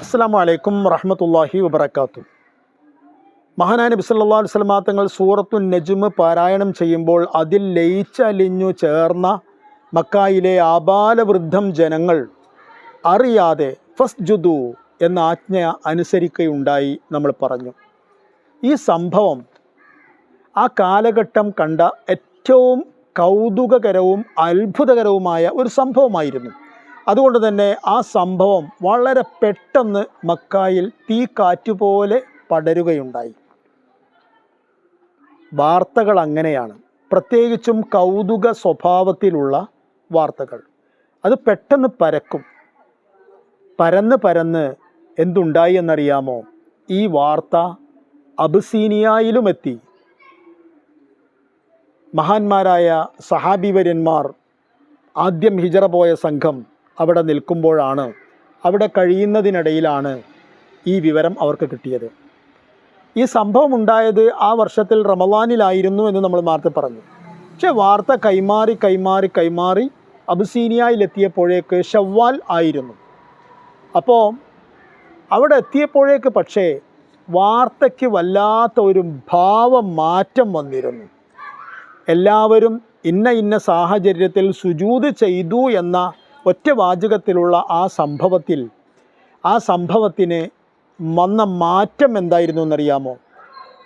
അസ്സാം വലൈക്കും വറഹമത്തല്ലാഹി വബർക്കാത്തു മഹാനായ നബി സല്ലാ വസ്ലമാ തങ്ങൾ സൂറത്തു നജുമ് പാരായണം ചെയ്യുമ്പോൾ അതിൽ ലയിച്ചലിഞ്ഞു ചേർന്ന മക്കായിലെ ആബാലവൃദ്ധം ജനങ്ങൾ അറിയാതെ ഫസ് ജുദു എന്ന ആജ്ഞ അനുസരിക്കുകയുണ്ടായി നമ്മൾ പറഞ്ഞു. ഈ സംഭവം ആ കാലഘട്ടം കണ്ട ഏറ്റവും കൗതുകകരവും അത്ഭുതകരവുമായ ഒരു സംഭവമായിരുന്നു. അതുകൊണ്ട് തന്നെ ആ സംഭവം വളരെ പെട്ടെന്ന് മക്കായിൽ തീ കാറ്റുപോലെ പടരുകയുണ്ടായി. വാർത്തകൾ അങ്ങനെയാണ്. പ്രത്യേകിച്ചും കൗതുക സ്വഭാവത്തിലുള്ള വാർത്തകൾ. അത് പെട്ടെന്ന് പരക്കും. പരന്ന് പരന്ന് എന്തുണ്ടായി എന്നറിയാമോ? ഈ വാർത്ത അബസീനിയയിലും എത്തി മഹാന്മാരായ സഹാബിവര്യന്മാർ ആദ്യം ഹിജറ പോയ സംഘം അവിടെ നിൽക്കുമ്പോഴാണ് അവിടെ കഴിയുന്നതിനിടയിലാണ് ഈ വിവരം അവർക്ക് കിട്ടിയത്. ഈ സംഭവം ഉണ്ടായത് ആ വർഷത്തിൽ റമദാനിലായിരുന്നു എന്ന് നമ്മൾ നേരത്തെ പറഞ്ഞു. പക്ഷേ വാർത്ത കൈമാറി കൈമാറി കൈമാറി അബുസീനിയയിലെത്തിയപ്പോഴേക്ക് ഷവ്വാൽ ആയിരുന്നു. അപ്പോൾ അവിടെ എത്തിയപ്പോഴേക്ക് പക്ഷേ വാർത്തയ്ക്ക് വല്ലാത്ത ഒരു ഭാവമാറ്റം വന്നിരുന്നു. എല്ലാവരും ഇന്ന ഇന്ന സാഹചര്യത്തിൽ സുജൂത് ചെയ്തു എന്ന ഒറ്റ വാചകത്തിലുള്ള ആ സംഭവത്തിൽ ആ സംഭവത്തിന് വന്ന മാറ്റം എന്തായിരുന്നു എന്നറിയാമോ?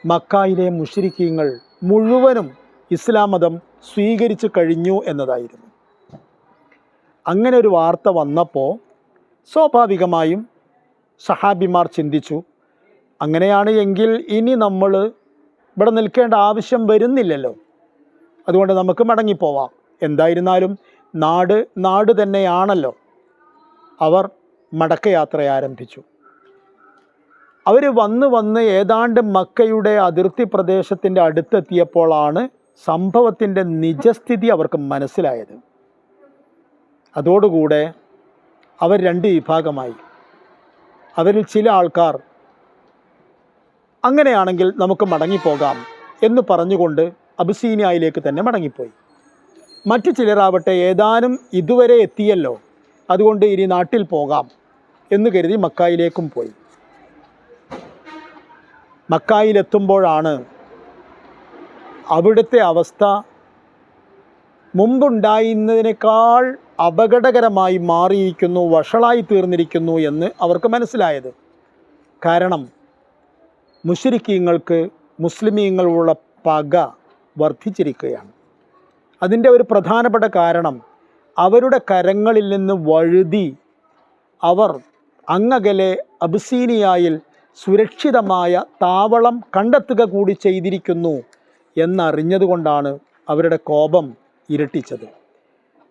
മക്കായിലെ മുഷരിക്കീങ്ങൾ മുഴുവനും ഇസ്ലാം മതം സ്വീകരിച്ചു കഴിഞ്ഞു എന്നതായിരുന്നു. അങ്ങനെ ഒരു വാർത്ത വന്നപ്പോൾ സ്വാഭാവികമായും സഹാബിമാർ ചിന്തിച്ചു അങ്ങനെയാണ് എങ്കിൽ ഇനി നമ്മൾ ഇവിടെ നിൽക്കേണ്ട ആവശ്യം വരുന്നില്ലല്ലോ. അതുകൊണ്ട് നമുക്ക് മടങ്ങിപ്പോവാം. എന്തായിരുന്നാലും നാട് നാട് തന്നെയാണല്ലോ. അവർ മടക്കയാത്ര ആരംഭിച്ചു. അവർ വന്ന് വന്ന് ഏതാണ്ട് മക്കയുടെ അതിർത്തി പ്രദേശത്തിന്റെ അടുത്തെത്തിയപ്പോഴാണ് സംഭവത്തിന്റെ നിജസ്ഥിതി അവർക്ക് മനസ്സിലായത്. അതോടുകൂടെ അവർ രണ്ട് വിഭാഗമായി. അവരിൽ ചില ആൾക്കാർ അങ്ങനെയാണെങ്കിൽ നമുക്ക് മടങ്ങിപ്പോകാം എന്ന് പറഞ്ഞുകൊണ്ട് അബിസീനിയയിലേക്ക് തന്നെ മടങ്ങിപ്പോയി. മറ്റു ചിലരാവട്ടെ ഏതാനും ഇതുവരെ എത്തിയല്ലോ. അതുകൊണ്ട് ഇനി നാട്ടിൽ പോകാം എന്ന് കരുതി മക്കായിലേക്കും പോയി. മക്കായിലെത്തുമ്പോഴാണ് അവിടുത്തെ അവസ്ഥ മുമ്പുണ്ടായിരുന്നതിനേക്കാൾ അപകടകരമായി മാറിയിരിക്കുന്നു വഷളായി തീർന്നിരിക്കുന്നു എന്ന് അവർക്ക് മനസ്സിലായത്. കാരണം മുഷരിക്കീങ്ങൾക്ക് മുസ്ലിമീങ്ങളുള്ള പക വർദ്ധിച്ചിരിക്കുകയാണ്. അതിന്റെ ഒരു പ്രധാനപ്പെട്ട കാരണം അവരുടെ കരങ്ങളിൽ നിന്ന് വഴുതി അവർ അങ്ങകലെ അബ്സീനിയായിൽ സുരക്ഷിതമായ താവളം കണ്ടെത്തുക കൂടി ചെയ്തിരിക്കുന്നു എന്നറിഞ്ഞതുകൊണ്ടാണ് അവരുടെ കോപം ഇരട്ടിച്ചത്.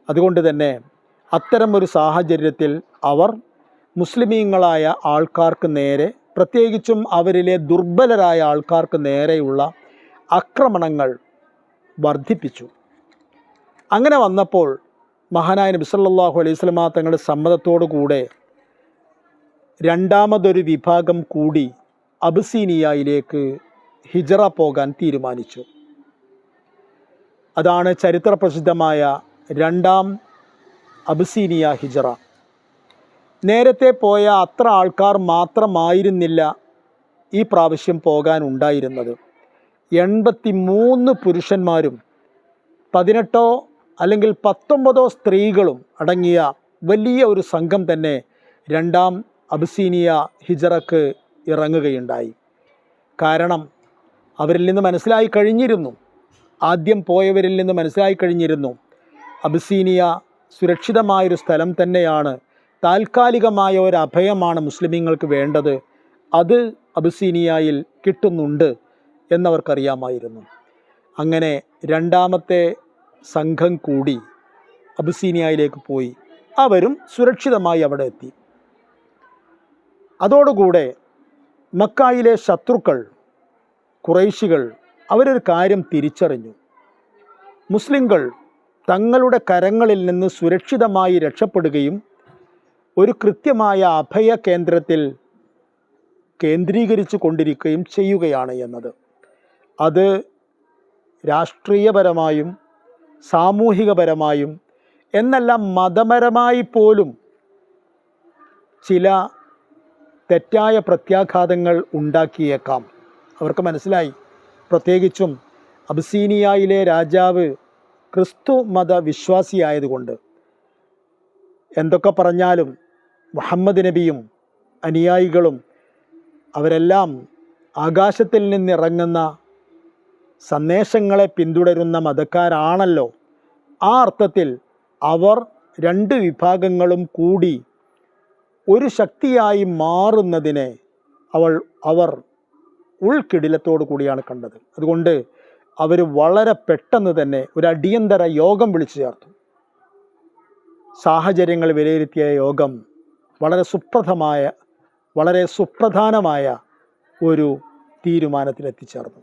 അതുകൊണ്ട് തന്നെ അത്തരം ഒരു സാഹചര്യത്തിൽ അവർ മുസ്ലിമീങ്ങളായ ആൾക്കാർക്ക് നേരെ പ്രത്യേകിച്ചും അവരിലെ ദുർബലരായ ആൾക്കാർക്ക് നേരെയുള്ള ആക്രമണങ്ങൾ വർദ്ധിപ്പിച്ചു. അങ്ങനെ വന്നപ്പോൾ മഹാനായ നബി സല്ലല്ലാഹു അലൈഹി സ്വലമ തങ്ങളുടെ സമ്മതത്തോടു കൂടെ രണ്ടാമതൊരു വിഭാഗം കൂടി അബ്സീനിയയിലേക്ക് ഹിജറ പോകാൻ തീരുമാനിച്ചു. അതാണ് ചരിത്രപ്രസിദ്ധമായ രണ്ടാം അബ്സീനിയ ഹിജറ. നേരത്തെ പോയ അത്ര ആൾക്കാർ മാത്രമായിരുന്നില്ല ഈ പ്രാവശ്യം പോകാൻ ഉണ്ടായിരുന്നത്. എൺപത്തി മൂന്ന് പുരുഷന്മാരും പതിനെട്ടോ അല്ലെങ്കിൽ പത്തൊമ്പതോ സ്ത്രീകളും അടങ്ങിയ വലിയ ഒരു സംഘം തന്നെ രണ്ടാം അബ്സീനിയ ഹിജറക്ക് ഇറങ്ങുകയുണ്ടായി. കാരണം അവരിൽ നിന്ന് മനസ്സിലായി കഴിഞ്ഞിരുന്നു. ആദ്യം പോയവരിൽ നിന്ന് മനസ്സിലായി കഴിഞ്ഞിരുന്നു. അബസീനിയ സുരക്ഷിതമായൊരു സ്ഥലം തന്നെയാണ്. താൽക്കാലികമായ ഒരു അഭയമാണ് മുസ്ലിമീങ്ങൾക്ക് വേണ്ടത്. അത് അബ്സീനിയയിൽ കിട്ടുന്നുണ്ട് എന്നവർക്കറിയാമായിരുന്നു. അങ്ങനെ രണ്ടാമത്തെ സംഘം കൂടി അബുസീനിയയിലേക്ക് പോയി. അവരും സുരക്ഷിതമായി അവിടെ എത്തി. അതോടുകൂടെ മക്കായിലെ ശത്രുക്കൾ കുറേശികൾ അവരൊരു കാര്യം തിരിച്ചറിഞ്ഞു. മുസ്ലിങ്ങൾ തങ്ങളുടെ കരങ്ങളിൽ നിന്ന് സുരക്ഷിതമായി രക്ഷപ്പെടുകയും ഒരു കൃത്യമായ അഭയ കേന്ദ്രത്തിൽ കേന്ദ്രീകരിച്ചു കൊണ്ടിരിക്കുകയും ചെയ്യുകയാണ് എന്നത്. അത് രാഷ്ട്രീയപരമായും സാമൂഹികപരമായും എന്നല്ല മതപരമായി പോലും ചില തെറ്റായ പ്രത്യാഘാതങ്ങൾ ഉണ്ടാക്കിയേക്കാം. അവർക്ക് മനസ്സിലായി. പ്രത്യേകിച്ചും അബ്സീനിയയിലെ രാജാവ് ക്രിസ്തു മത വിശ്വാസിയായതുകൊണ്ട് എന്തൊക്കെ പറഞ്ഞാലും മുഹമ്മദ് നബിയും അനുയായികളും അവരെല്ലാം ആകാശത്തിൽ നിന്നിറങ്ങുന്ന സന്ദേശങ്ങളെ പിന്തുടരുന്ന മതക്കാരാണല്ലോ. ആ അർത്ഥത്തിൽ അവർ രണ്ട് വിഭാഗങ്ങളും കൂടി ഒരു ശക്തിയായി മാറുന്നതിനെ അവൾ അവർ ഉൾക്കിടിലത്തോടു കൂടിയാണ് കണ്ടത്. അതുകൊണ്ട് അവർ വളരെ പെട്ടെന്ന് തന്നെ ഒരു അടിയന്തര യോഗം വിളിച്ചു ചേർത്തു. സാഹചര്യങ്ങൾ വിലയിരുത്തിയ യോഗം വളരെ സുപ്രധമായ വളരെ സുപ്രധാനമായ ഒരു തീരുമാനത്തിലെത്തിച്ചേർന്നു.